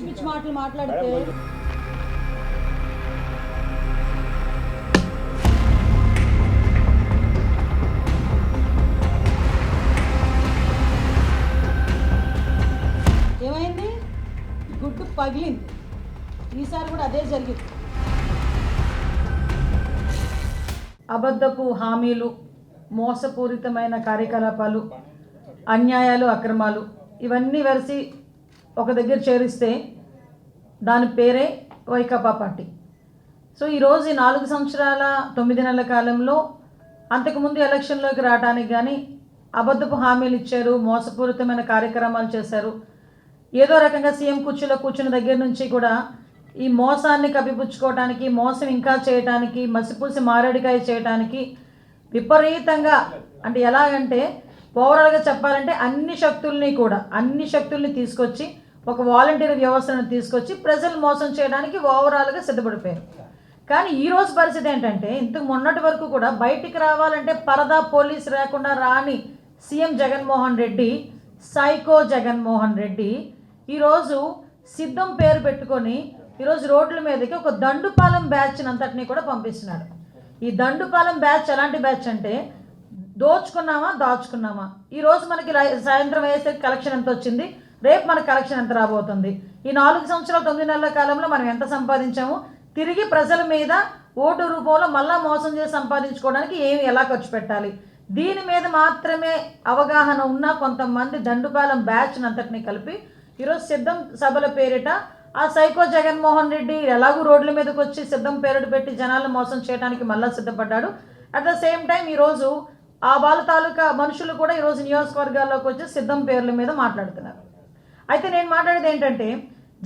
పిచ్చి పిచ్చి మాటలు మాట్లాడితే ఏమైంది? గుడ్డు పగిలింది. ఈసారి కూడా అదే జరిగింది. అబద్ధపు హామీలు మోసపూరితమైన కార్యకలాపాలు అన్యాయాలు అక్రమాలు ఇవన్నీ వెరసి ఒక దగ్గర చేరిస్తే దాని పేరే వైకాపా పార్టీ. సో ఈరోజు ఈ నాలుగు సంవత్సరాల తొమ్మిది నెలల కాలంలో అంతకుముందు ఎలక్షన్లోకి రావడానికి కానీ అబద్ధపు హామీలు ఇచ్చారు మోసపూరితమైన కార్యక్రమాలు చేశారు. ఏదో రకంగా సీఎం కుర్చీలో కూర్చున్న దగ్గర నుంచి కూడా ఈ మోసాన్ని కప్పిపుచ్చుకోవడానికి మోసం ఇంకా చేయటానికి మసిపూసి మారేడికాయ చేయటానికి విపరీతంగా అంటే ఎలాగంటే ఓవరాల్గా చెప్పాలంటే అన్ని శక్తుల్ని కూడా అన్ని శక్తుల్ని తీసుకొచ్చి ఒక వాలంటీర్ వ్యవస్థను తీసుకొచ్చి ప్రజలు మోసం చేయడానికి ఓవరాల్గా సిద్ధపడిపోయారు. కానీ ఈ రోజు పరిస్థితి ఏంటంటే ఇంతకు మొన్నటి వరకు కూడా బయటికి రావాలంటే పరదా పోలీస్ లేకుండా రాని సీఎం జగన్మోహన్ రెడ్డి సైకో జగన్మోహన్ రెడ్డి ఈరోజు సిద్ధం పేరు పెట్టుకొని ఈరోజు రోడ్ల మీదకి ఒక దండుపాలెం బ్యాచ్ అంతటిని కూడా పంపిస్తున్నాడు. ఈ దండుపాలెం బ్యాచ్ ఎలాంటి బ్యాచ్ అంటే దోచుకున్నామా దాచుకున్నామా? ఈరోజు మనకి సాయంత్రం వేసే కలెక్షన్ ఎంత వచ్చింది? రేపు మనకి కలెక్షన్ ఎంత రాబోతుంది? ఈ నాలుగు సంవత్సరాల తొమ్మిది నెలల కాలంలో మనం ఎంత సంపాదించాము? తిరిగి ప్రజల మీద ఓటు రూపంలో మళ్ళా మోసం చేసి సంపాదించుకోవడానికి ఏమి ఎలా ఖర్చు పెట్టాలి? దీని మీద మాత్రమే అవగాహన ఉన్న కొంతమంది దండుపాలెం బ్యాచ్ అంతటిని కలిపి ఈరోజు సిద్ధం సభల పేరిట ఆ సైకో జగన్మోహన్ రెడ్డి ఎలాగూ రోడ్ల మీదకి వచ్చి సిద్ధం పేరుడు పెట్టి జనాలను మోసం చేయడానికి మళ్ళీ సిద్ధపడ్డాడు. అట్ ద సేమ్ టైం ఈరోజు ఆ వాళ్ళ తాలూకా మనుషులు కూడా ఈరోజు నియోజకవర్గాల్లోకి వచ్చి సిద్ధం పేర్ల మీద మాట్లాడుతున్నారు. అయితే నేను మాట్లాడేది ఏంటంటే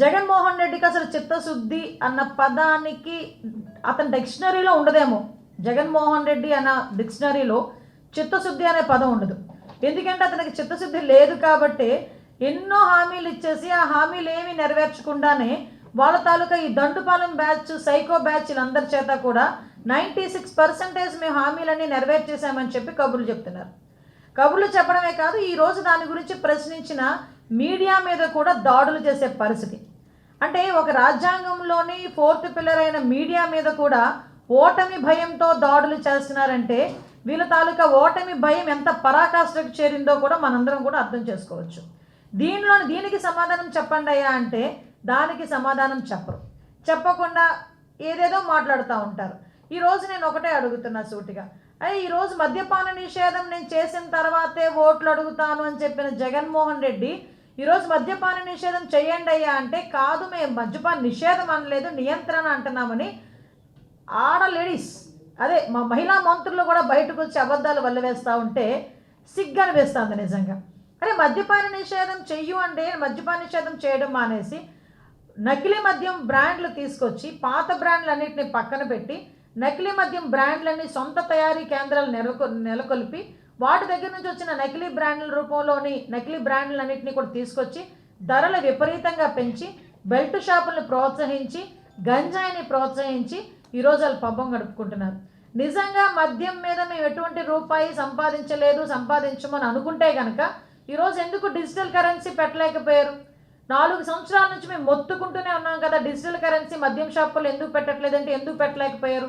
జగన్మోహన్ రెడ్డికి అసలు చిత్తశుద్ధి అన్న పదానికి అతని డిక్షనరీలో ఉండదేమో. జగన్మోహన్ రెడ్డి అన్న డిక్షనరీలో చిత్తశుద్ధి అనే పదం ఉండదు. ఎందుకంటే అతనికి చిత్తశుద్ధి లేదు కాబట్టి ఎన్నో హామీలు ఇచ్చేసి ఆ హామీలు ఏమీ నెరవేర్చకుండానే వాళ్ళ తాలూకా ఈ దండుపాలెం బ్యాచ్ సైకో బ్యాచ్ అందరి చేత కూడా నైంటీ సిక్స్ పర్సెంటేజ్ మేము హామీలన్నీ నెరవేర్చేసామని చెప్పి కబుర్లు చెప్తున్నారు. కబుర్లు చెప్పడమే కాదు ఈ రోజు దాని గురించి ప్రశ్నించిన మీడియా మీద కూడా దాడులు చేసే పరిస్థితి. అంటే ఒక రాజ్యాంగంలోని ఫోర్త్ పిల్లర్ అయిన మీడియా మీద కూడా ఓటమి భయంతో దాడులు చేస్తున్నారంటే వీళ్ళ తాలూకా ఓటమి భయం ఎంత పరాకాష్ఠకు చేరిందో కూడా మనందరం కూడా అర్థం చేసుకోవచ్చు. దీనిలో దీనికి సమాధానం చెప్పండి అయ్యా అంటే దానికి సమాధానం చెప్పరు. చెప్పకుండా ఏదేదో మాట్లాడుతూ ఉంటారు. ఈరోజు నేను ఒకటే అడుగుతున్నా సూటిగా. అదే ఈరోజు మద్యపాన నిషేధం నేను చేసిన తర్వాతే ఓట్లు అడుగుతాను అని చెప్పిన జగన్మోహన్ రెడ్డి ఈరోజు మద్యపాన నిషేధం చేయండి అయ్యా అంటే కాదు మేము మద్యపాన నిషేధం అనలేదు నియంత్రణ అంటున్నామని ఆడ లేడీస్ అదే మా మహిళా మంత్రులు కూడా బయటకు వచ్చి అబద్ధాలు వల్లవేస్తూ ఉంటే సిగ్గు అనిపిస్తుంది నిజంగా. అరే మద్యపాన నిషేధం చెయ్యు అంటే మద్యపాన నిషేధం చేయడం మానేసి నకిలీ మద్యం బ్రాండ్లు తీసుకొచ్చి పాత బ్రాండ్లన్నింటినీ పక్కన పెట్టి నకిలీ మద్యం బ్రాండ్లన్నీ సొంత తయారీ కేంద్రాలు నెలకొ నెలకొల్పి వాటి దగ్గర నుంచి వచ్చిన నకిలీ బ్రాండ్ల రూపంలోని నకిలీ బ్రాండ్లన్నింటినీ కూడా తీసుకొచ్చి ధరలు విపరీతంగా పెంచి బెల్ట్ షాపులను ప్రోత్సహించి గంజాయిని ప్రోత్సహించి ఈరోజు వాళ్ళు పబ్బం గడుపుకుంటున్నారు. నిజంగా మద్యం మీద మేము ఎటువంటి రూపాయి సంపాదించలేదు సంపాదించమని అనుకుంటే కనుక ఈరోజు ఎందుకు డిజిటల్ కరెన్సీ పెట్టలేకపోయారు? నాలుగు సంవత్సరాల నుంచి మేము మొత్తుకుంటూనే ఉన్నాం కదా డిజిటల్ కరెన్సీ మద్యం షాపులు ఎందుకు పెట్టట్లేదంటే ఎందుకు పెట్టలేకపోయారు?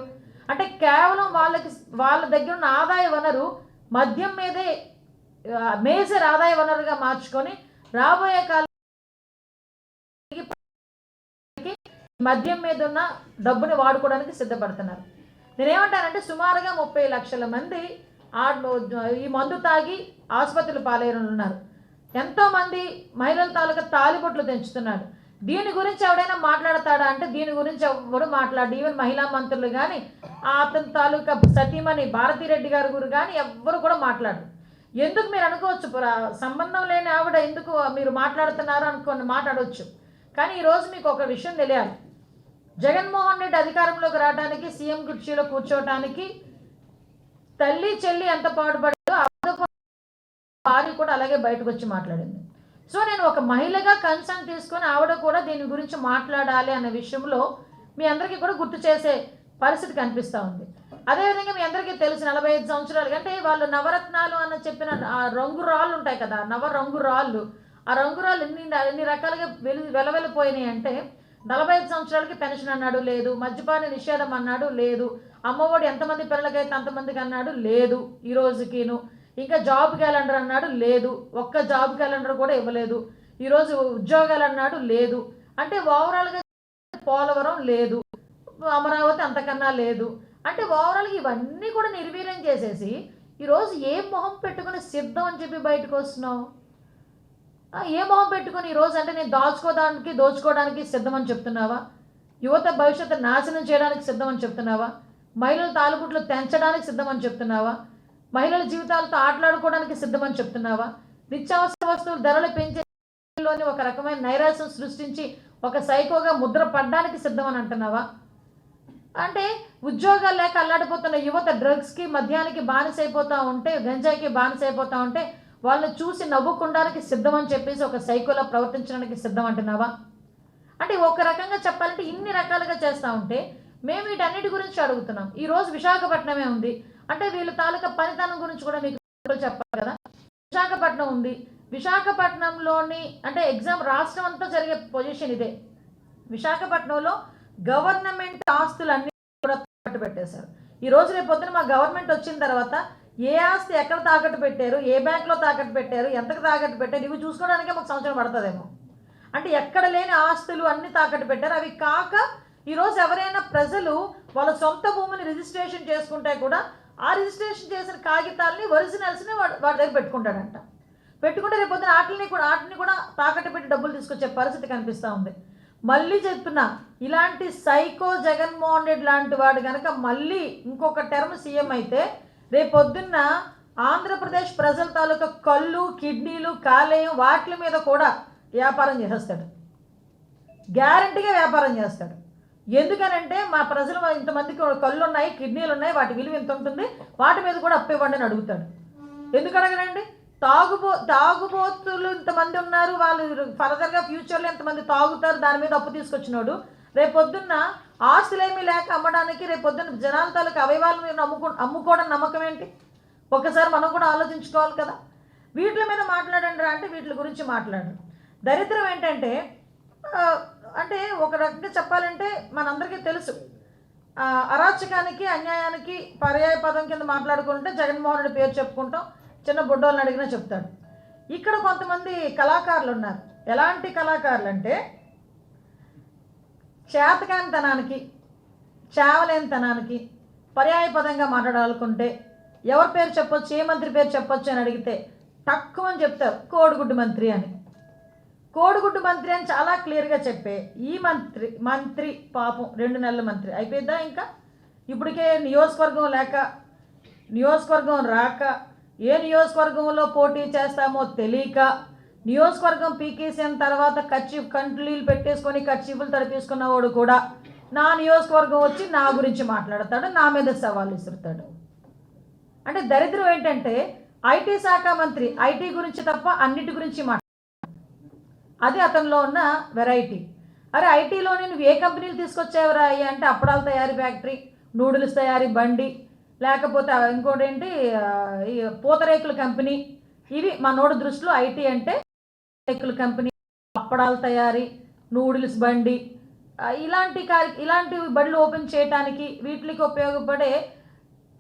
అంటే కేవలం వాళ్ళకి వాళ్ళ దగ్గర ఉన్న ఆదాయ వనరు మద్యం మీదే మేజర్ ఆదాయ వనరుగా మార్చుకొని రాబోయే కాలం మద్యం మీద ఉన్న డబ్బుని వాడుకోవడానికి సిద్ధపడుతున్నారు. నేనేమంటానంటే సుమారుగా ముప్పై లక్షల మంది ఆ ఈ మందు తాగి ఆసుపత్రులు పాలైన ఉన్నారు. ఎంతోమంది మహిళల తాలూకా తాలిబొట్లు తెంచుతున్నాడు దీని గురించి ఎవడైనా మాట్లాడతాడా అంటే దీని గురించి ఎవడు మాట్లాడు? ఈవెన్ మహిళా మంత్రులు కానీ అతని తాలూకా సతీమణి భారతిరెడ్డి గారి గురు కానీ ఎవ్వరు కూడా మాట్లాడరు. ఎందుకు మీరు అనుకోవచ్చు? సంబంధం లేని ఆవిడ ఎందుకు మీరు మాట్లాడుతున్నారు అనుకోని మాట్లాడవచ్చు కానీ ఈరోజు మీకు ఒక విషయం తెలియాలి. జగన్మోహన్ రెడ్డి అధికారంలోకి రావడానికి సీఎం కుర్చీలో కూర్చోవడానికి తల్లి చెల్లి ఎంత పాటుపడిందో అబద్ధపు భార్య కూడా అలాగే బయటకు వచ్చి మాట్లాడింది. సో నేను ఒక మహిళగా కన్సర్న్ తీసుకొని ఆవిడ కూడా దీని గురించి మాట్లాడాలి అనే విషయంలో మీ అందరికీ కూడా గుర్తు చేసే పరిస్థితి కనిపిస్తూ ఉంది. అదేవిధంగా మీ అందరికీ తెలుసు నలభై ఐదు సంవత్సరాలు అంటే వాళ్ళు నవరత్నాలు అని చెప్పిన ఆ రంగు రాళ్ళు ఉంటాయి కదా నవ రంగు రాళ్ళు. ఆ రంగురాళ్ళు ఎన్ని ఎన్ని రకాలుగా వెలు వెలవెలిపోయినాయి అంటే నలభై ఐదు సంవత్సరాలకి పెన్షన్ అన్నాడు లేదు మద్యపాన నిషేధం అన్నాడు లేదు అమ్మఒడి ఎంతమంది పిల్లలకైతే అంతమందికి అన్నాడు లేదు ఈ రోజుకిను. ఇంకా జాబ్ క్యాలెండర్ అన్నాడు లేదు. ఒక్క జాబ్ క్యాలెండర్ కూడా ఇవ్వలేదు. ఈరోజు ఉద్యోగాలు అన్నాడు లేదు. అంటే ఓవరాల్గా పోలవరం లేదు. అమరావతి అంతకన్నా లేదు. అంటే ఓవరాల్గా ఇవన్నీ కూడా నిర్వీర్యం చేసేసి ఈరోజు ఏ మొహం పెట్టుకుని సిద్ధం అని చెప్పి బయటకు వస్తున్నావు? ఏ మొహం పెట్టుకుని ఈరోజు అంటే నేను దాచుకోవడానికి దోచుకోవడానికి సిద్ధం అని చెప్తున్నావా? యువత భవిష్యత్తు నాశనం చేయడానికి సిద్ధం అని చెప్తున్నావా? మహిళల తాలుగుట్లు తెంచడానికి సిద్ధమని చెప్తున్నావా? మహిళల జీవితాలతో ఆటలాడుకోవడానికి సిద్ధమని చెప్తున్నావా? నిత్యావసర వస్తువుల ధరలు పెంచేలోని ఒక రకమైన నైరాశ్యం సృష్టించి ఒక సైకోగా ముద్ర పడడానికి సిద్ధమని అంటున్నావా? అంటే ఉద్యోగాలు లేక అల్లాడిపోతున్న యువత డ్రగ్స్కి మద్యానికి బానిసైపోతూ ఉంటే గంజాయికి బానిసైపోతూ ఉంటే వాళ్ళని చూసి నవ్వుకుండానికి సిద్ధం అని చెప్పేసి ఒక సైకోలా ప్రవర్తించడానికి సిద్ధం అంటున్నావా? అంటే ఒక రకంగా చెప్పాలంటే ఇన్ని రకాలుగా చేస్తూ ఉంటే మేము వీటన్నిటి గురించి అడుగుతున్నాం. ఈరోజు విశాఖపట్నమే ఉంది. అంటే వీళ్ళ తాలూకా పనితనం గురించి కూడా మీకు చెప్పాలి కదా. విశాఖపట్నం ఉంది. విశాఖపట్నంలోని అంటే ఎగ్జామ్ రాష్ట్రం అంతా జరిగే పొజిషన్ ఇదే. విశాఖపట్నంలో గవర్నమెంట్ ఆస్తులన్నీ కూడా తాకట్టు పెట్టేశారు ఈ రోజు రేపు పొద్దున మా గవర్నమెంట్ వచ్చిన తర్వాత ఏ ఆస్తి ఎక్కడ తాకట్టు పెట్టారు ఏ బ్యాంక్లో తాకట్టు పెట్టారు ఎంతకు తాకట్టు పెట్టారు ఇవి చూసుకోవడానికే మాకు సంవత్సరం పడుతుందేమో. అంటే ఎక్కడ లేని ఆస్తులు అన్ని తాకట్టు పెట్టారు. అవి కాక ఈరోజు ఎవరైనా ప్రజలు వాళ్ళ సొంత భూమిని రిజిస్ట్రేషన్ చేసుకుంటే కూడా ఆ రిజిస్ట్రేషన్ చేసిన కాగితాలని ఒరిజినల్స్ని వాడు వాడి దగ్గర పెట్టుకుంటాడంట. పెట్టుకుంటే రేపు పొద్దున ఆటలని కూడా ఆటని కూడా తాకట్టు పెట్టి డబ్బులు తీసుకొచ్చే పరిస్థితి కనిపిస్తూ ఉంది. మళ్ళీ చెప్తున్నా ఇలాంటి సైకో జగన్మోహన్ రెడ్డి లాంటి వాడు కనుక మళ్ళీ ఇంకొక టర్మ్ సీఎం అయితే రేపొద్దున్న ఆంధ్రప్రదేశ్ ప్రజల తాలూకా కళ్ళు కిడ్నీలు కాలేయం వాటి మీద కూడా వ్యాపారం చేసేస్తాడు. గ్యారంటీగా వ్యాపారం చేస్తాడు. ఎందుకనంటే మా ప్రజలు ఇంతమందికి కళ్ళు ఉన్నాయి కిడ్నీలు ఉన్నాయి వాటి విలువ ఎంత ఉంటుంది? వాటి మీద కూడా అప్పు ఇవ్వండి అని అడుగుతాడు. ఎందుకు అడగనండి తాగుబో తాగుబోతులు ఇంతమంది ఉన్నారు వాళ్ళు ఫర్దర్గా ఫ్యూచర్లో ఎంతమంది తాగుతారు దాని మీద అప్పు తీసుకొచ్చినోడు. రేపొద్దున్న ఆస్తులేమీ లేక అమ్మడానికి రేపు పొద్దున్న జనాల తాలూకు అవయవాలు మీరు అమ్ముకో అమ్ముకోవడం నమ్మకం ఏంటి? ఒకసారి మనం కూడా ఆలోచించుకోవాలి కదా. వీటి మీద మాట్లాడండి రా అంటే వీటి గురించి మాట్లాడండి దరిద్రం ఏంటంటే అంటే ఒక రకంగా చెప్పాలంటే మనందరికీ తెలుసు. అరాచకానికి అన్యాయానికి పర్యాయ పదం కింద మాట్లాడుకుంటే జగన్మోహన్ రెడ్డి పేరు చెప్పుకుంటాం చిన్న బుడ్డోళ్ళని అడిగినా చెప్తాడు. ఇక్కడ కొంతమంది కళాకారులు ఉన్నారు ఎలాంటి కళాకారులు అంటే చేతకానితనానికి చేవలేనితనానికి పర్యాయ పదంగా మాట్లాడాలనుకుంటే ఎవరి పేరు చెప్పొచ్చు ఏ మంత్రి పేరు చెప్పొచ్చు అని అడిగితే తక్కువ అని చెప్తారు కోడిగుడ్డు మంత్రి అని. కోడిగుడ్డు మంత్రి అని చాలా క్లియర్గా చెప్పే ఈ మంత్రి మంత్రి పాపం రెండు నెలల మంత్రి. అయిపోయిద్దా ఇంకా? ఇప్పటికే నియోజకవర్గం లేక నియోజకవర్గం రాక ఏ నియోజకవర్గంలో పోటీ చేస్తామో తెలియక నియోజకవర్గం పీకేసిన తర్వాత కచ్చి కంట్లీలు పెట్టేసుకొని కచ్చిపులు తడిపేసుకున్నవాడు కూడా నా నియోజకవర్గం వచ్చి నా గురించి మాట్లాడతాడు నా మీద సవాళ్ళు విసురుతాడు. అంటే దరిద్రం ఏంటంటే ఐటీ శాఖ మంత్రి ఐటీ గురించి తప్ప అన్నిటి గురించి మాట్లాడు అది అతనిలో ఉన్న వెరైటీ అరే ఐటీలో నువ్వు ఏ కంపెనీలు తీసుకొచ్చావురా అయ్యా? అంటే అప్పడాల తయారీ ఫ్యాక్టరీ నూడిల్స్ తయారీ బండి లేకపోతే ఇంకోటి ఏంటి ఈ పూతరేకుల కంపెనీ. ఇవి మా నోడు దృష్టిలో ఐటీ అంటే రేకుల కంపెనీ అప్పడాల తయారీ నూడిల్స్ బండి. ఇలాంటి కార్య ఇలాంటి బండ్లు ఓపెన్ చేయడానికి వీటికి ఉపయోగపడే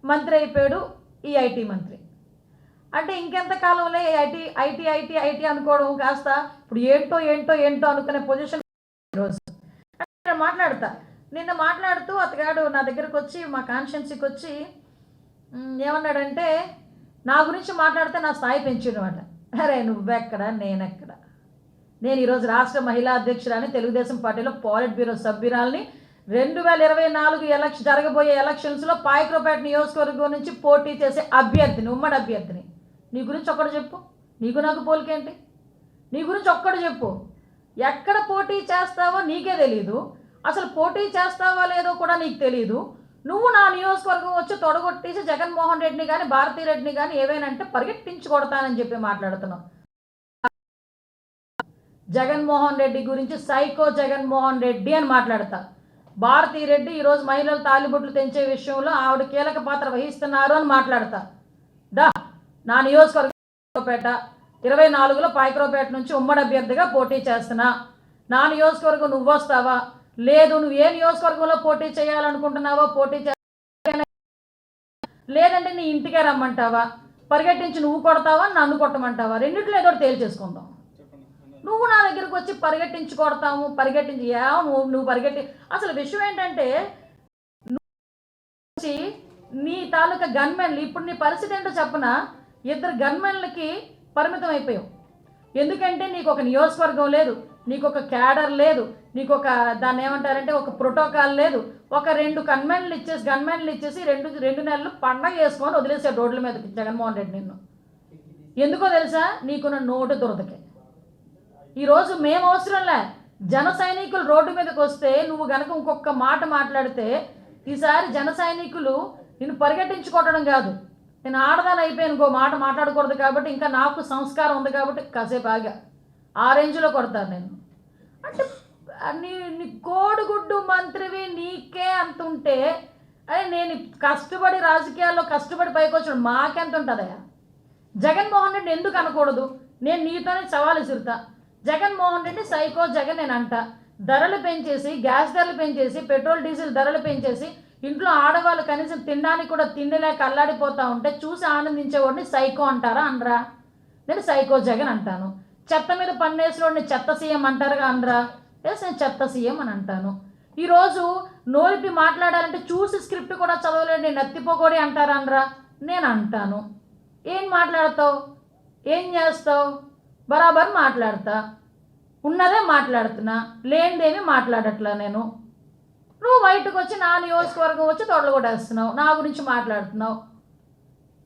మంత్రి అయిపోయాడు ఈ ఐటీ మంత్రి. అంటే ఇంకెంత కాలంలో ఐటీ ఐటీ ఐటీ ఐటీ అనుకోవడం కాస్త. ఇప్పుడు ఏంటో ఏంటో ఏంటో అనుకునే పొజిషన్ ఈరోజు. అంటే నేను మాట్లాడతా. నిన్న మాట్లాడుతూ అతగాడు నా దగ్గరకు వచ్చి మా కాన్షియన్సీకి వచ్చి ఏమన్నాడంటే నా గురించి మాట్లాడితే నా స్థాయి పెంచినమాట. అరే నువ్వెక్కడ? నేనెక్కడ? నేను ఈరోజు రాష్ట్ర మహిళా అధ్యక్షురాని తెలుగుదేశం పార్టీలో పాలిట్ బ్యూరో సభ్యురాలని రెండు వేల ఇరవై నాలుగు ఎలక్షన్ జరగబోయే ఎలక్షన్స్లో పాయక్రోపేట నియోజకవర్గం నుంచి పోటీ చేసే అభ్యర్థిని ఉమ్మడి అభ్యర్థిని. నీ గురించి ఒక్కడు చెప్పు. నీకు నాకు పోలికేంటి నీ గురించి ఒక్కడు చెప్పు. ఎక్కడ పోటీ చేస్తావో నీకే తెలియదు అసలు పోటీ చేస్తావో లేదో కూడా నీకు తెలియదు నువ్వు నా నియోజకవర్గం వచ్చి తొడగొట్టేసి జగన్మోహన్ రెడ్డిని కానీ భారతీ రెడ్డిని కానీ ఏవైనా అంటే పరిగెట్టించి కొడతానని చెప్పి మాట్లాడుతున్నావు. జగన్మోహన్ రెడ్డి గురించి సైకో జగన్మోహన్ రెడ్డి అని మాట్లాడతా. భారతీ రెడ్డి ఈరోజు మహిళలు తాలిబొట్లు తెంచే విషయంలో ఆవిడ కీలక పాత్ర వహిస్తున్నారు అని మాట్లాడతా. దా. నా నియోజకవర్గపేట ఇరవై నాలుగులో పాయకరావుపేట నుంచి ఉమ్మడి అభ్యర్థిగా పోటీ చేస్తున్నా. నా నియోజకవర్గం నువ్వు వస్తావా? లేదు నువ్వు ఏ నియోజకవర్గంలో పోటీ చేయాలనుకుంటున్నావో పోటీ చే లేదంటే నీ ఇంటికే రమ్మంటావా? పరిగెట్టించి నువ్వు కొడతావా నన్ను కొట్టమంటావా? రెండిట్లో ఏదో తేల్చేసుకుందాం నువ్వు నా దగ్గరకు వచ్చి పరిగెట్టించి కొడతాము పరిగెట్టించి ఏ నువ్వు నువ్వు పరిగెట్టి అసలు విషయం ఏంటంటే నువ్వు నీ తాలూకా గన్మెన్లు ఇప్పుడు నీ పరిస్థితి ఏంటో చెప్పనా? ఇద్దరు గన్మెన్లకి పరిమితం అయిపోయావు ఎందుకంటే నీకు ఒక నియోజకవర్గం లేదు నీకు ఒక క్యాడర్ లేదు నీకు ఒక దాన్ని ఏమంటారంటే ఒక ప్రోటోకాల్ లేదు. ఒక రెండు గన్మెన్లు ఇచ్చేసి గన్మెన్లు ఇచ్చేసి రెండు రెండు నెలలు పండగ చేసుకొని వదిలేసాడు రోడ్ల మీదకి జగన్మోహన్ రెడ్డి నిన్ను. ఎందుకో తెలుసా? నీకున్న నోటు దురదకే. ఈరోజు మేము అవసరంలే. జన సైనికులు రోడ్డు మీదకి వస్తే నువ్వు గనక ఇంకొక మాట మాట్లాడితే ఈసారి జన సైనికులు నిన్ను పరిగెట్టించుకోవటం కాదు. నేను ఆడదాని అయిపోయాను ఇంకో మాట మాట్లాడకూడదు కాబట్టి ఇంకా నాకు సంస్కారం ఉంది కాబట్టి కాసేపు ఆగా. ఆ రేంజ్లో కొడతాను నేను. అంటే నీ నీ కోడిగుడ్డు మంత్రివి నీకే అంత ఉంటే అరే నేను కష్టపడి రాజకీయాల్లో కష్టపడి పైకి వచ్చిన మాకెంత ఉంటుందయ్యా జగన్మోహన్ రెడ్డి ఎందుకు అనకూడదు? నేను నీతోనే సవాలు ఇసురుతా జగన్మోహన్ రెడ్డి సైకో జగన్ నేను అంట ధరలు పెంచేసి గ్యాస్ ధరలు పెంచేసి పెట్రోల్ డీజిల్ ధరలు పెంచేసి ఇంట్లో ఆడవాళ్ళు కనీసం తినడానికి కూడా తిండిలేక అల్లాడిపోతూ ఉంటే చూసి ఆనందించేవాడిని సైకో అంటారా అనరా నేను సైకో జగన్ అంటాను. చెత్త మీద పన్నేసినోడిని చెత్త సీఎం అంటారుగా అనరా ఎస్ నేను చెత్త సీఎం అని అంటాను. ఈరోజు నోరిపి మాట్లాడాలంటే చూసి స్క్రిప్ట్ కూడా చదవలేండి నత్తిపోకోడి అంటారా అనరా నేను అంటాను. ఏం మాట్లాడతావు? ఏం చేస్తావు? బరాబర్ మాట్లాడతా. ఉన్నదే మాట్లాడుతున్నా. లేనిదేమి మాట్లాడట్లా నేను. నువ్వు బయటకు వచ్చి నా నియోజకవర్గం వచ్చి తొడలు కొట్టేస్తున్నావు నా గురించి మాట్లాడుతున్నావు.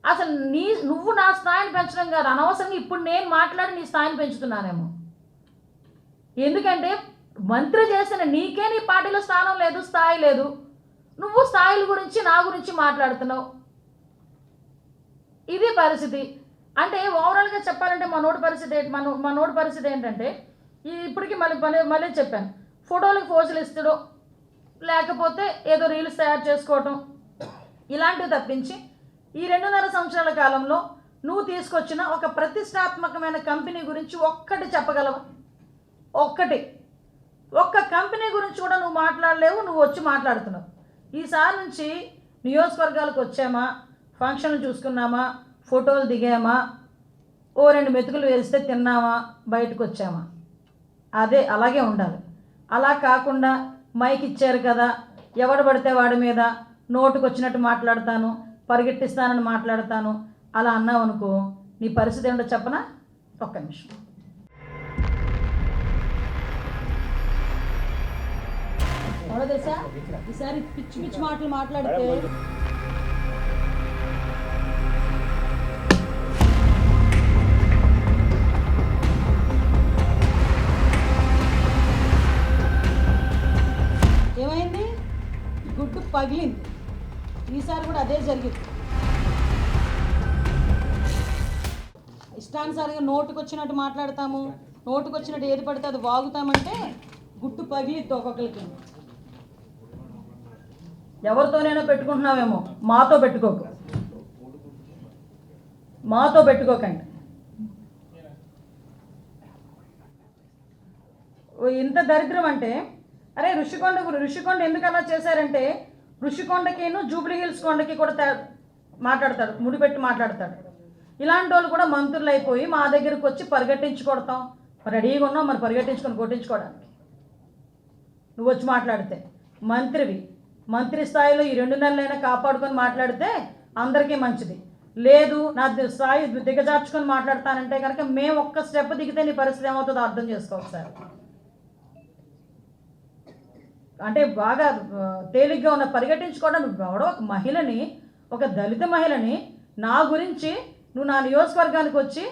అసలు నీ నువ్వు నా స్థాయిని పెంచడం కాదు అనవసరంగా ఇప్పుడు నేను మాట్లాడి నీ స్థాయిని పెంచుతున్నానేమో. ఎందుకంటే మంత్రి చేసిన నీకే నీ పార్టీలో స్థానం లేదు స్థాయి లేదు. నువ్వు స్థాయిల గురించి నా గురించి మాట్లాడుతున్నావు. ఇది పరిస్థితి. అంటే ఓవరాల్గా చెప్పాలంటే మా నోటి పరిస్థితి ఏంటి మన మా నోటి పరిస్థితి ఏంటంటే ఈ ఇప్పటికీ మళ్ళీ మళ్ళీ మళ్ళీ చెప్పాను. ఫోటోలకు ఫోజులు ఇస్తాడు లేకపోతే ఏదో రీల్స్ తయారు చేసుకోవటం ఇలాంటివి తప్పించి ఈ రెండున్నర సంవత్సరాల కాలంలో నువ్వు తీసుకొచ్చిన ఒక ప్రతిష్టాత్మకమైన కంపెనీ గురించి ఒక్కటి చెప్పగలవా? ఒక్కటి. ఒక్క కంపెనీ గురించి కూడా నువ్వు మాట్లాడలేవు నువ్వు వచ్చి మాట్లాడుతున్నావు. ఈసారి నుంచి నియోజకవర్గాలకు వచ్చామా? ఫంక్షన్లు చూసుకున్నామా? ఫోటోలు దిగామా? ఓ రెండు మెతుకులు వేస్తే తిన్నామా? బయటకు వచ్చామా? అదే అలాగే ఉండాలి. అలా కాకుండా మైక్ ఇచ్చారు కదా ఎవడు పడితే వాడి మీద నోటుకు వచ్చినట్టు మాట్లాడతాను పరిగెట్టిస్తానని మాట్లాడతాను అలా అన్నావు అనుకో నీ పరిస్థితి ఏంటో చెప్పనా? ఒక్క నిమిషం. తెలుసా? ఈసారి పిచ్చి పిచ్చి మాటలు మాట్లాడితే పగిలింది. ఈసారి కూడా అదే జరిగింది. ఇష్టానుసారంగా నోటుకు వచ్చినట్టు మాట్లాడతాము. నోటుకు వచ్చినట్టు ఏది పడితే అది వాగుతామంటే గుట్టు పగిలిద్ది ఒక్కొక్కరికి. ఎవరితోనైనా పెట్టుకుంటున్నావేమో మాతో పెట్టుకోకు. మాతో పెట్టుకోకండి. ఓ ఇంత దరిద్రం అంటే అరే ఋషికొండ ఋషికొండ ఎందుకు అలా చేశారంటే ఋషికొండకిను జూబ్లీ హిల్స్ కొండకి కూడా మాట్లాడతాడు ముడిపెట్టి మాట్లాడతాడు ఇలాంటి వాళ్ళు కూడా మంత్రులు అయిపోయి మా దగ్గరకు వచ్చి పరిగెట్టించి కొడతాం. రెడీగా ఉన్నాం మరి పరిగెట్టించుకొని కొట్టించుకోవడానికి. నువ్వు వచ్చి మాట్లాడితే. మంత్రివి మంత్రి స్థాయిలో ఈ రెండు నెలలైనా కాపాడుకొని మాట్లాడితే అందరికీ మంచిది. లేదు నా స్థాయి దిగజార్చుకొని మాట్లాడతానంటే కనుక మేము ఒక్క స్టెప్ దిగితే నీ పరిస్థితి ఏమవుతుందో అర్థం చేసుకోవచ్చు సార్ అంటే బాగా తేలిగ్గా ఉన్న పరిగెట్టించుకోవడం. ఎవడో ఒక మహిళని ఒక దళిత మహిళని నా గురించి నువ్వు నా నియోజకవర్గానికి వచ్చి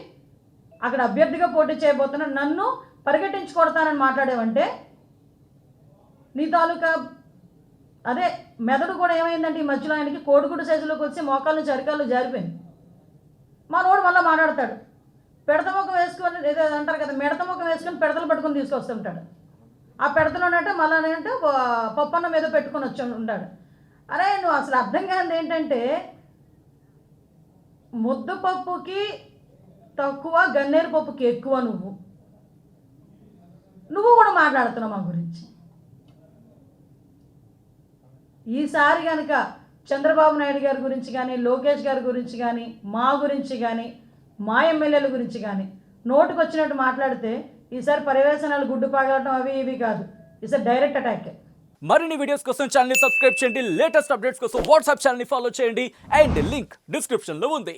అక్కడ అభ్యర్థిగా పోటీ చేయబోతున్నా నన్ను పరిగెట్టించుకొడతానని మాట్లాడేవంటే నీ తాలూకా అదే మెదడు కూడా ఏమైందంటే ఈ మధ్యలో ఆయనకి కోడిగుడ్డు సైజులోకి వచ్చి మోకాళ్ళు నుంచి అరికాలు జారిపోయింది. మా నోడు మళ్ళీ మాట్లాడతాడు. పెడత ముఖం వేసుకొని ఏదో అంటారు కదా మిడత ముఖం వేసుకొని పెడతలు పట్టుకొని తీసుకొస్తుంటాడు. ఆ పెడతలు ఉన్నట్టు మళ్ళీ అంటే పప్పన్న మీద పెట్టుకొని వచ్చి ఉంటాడు అరే నువ్వు అసలు అర్థం కానిది ఏంటంటే ముద్దపప్పుకి తక్కువ గన్నేరు పప్పుకి ఎక్కువ నువ్వు. నువ్వు కూడా మాట్లాడుతున్నావు మా గురించి. ఈసారి కనుక చంద్రబాబు నాయుడు గారి గురించి కానీ లోకేష్ గారి గురించి కానీ మా గురించి కానీ మా ఎమ్మెల్యేల గురించి కానీ నోటుకు వచ్చినట్టు మాట్లాడితే ఈసారి పర్యవేశనాలు గుడ్డు పగలటం అవి ఇవి కాదు. ఈసారి డైరెక్ట్ అటాక్ మరిన్ని వీడియోస్ కోసం ఛానల్ సబ్స్క్రైబ్ చేయండి. లేటెస్ట్ అప్డేట్స్ కోసం వాట్సాప్ ఛానల్ ఫాలో చేయండి. అండ్ లింక్ డిస్క్రిప్షన్లో ఉంది.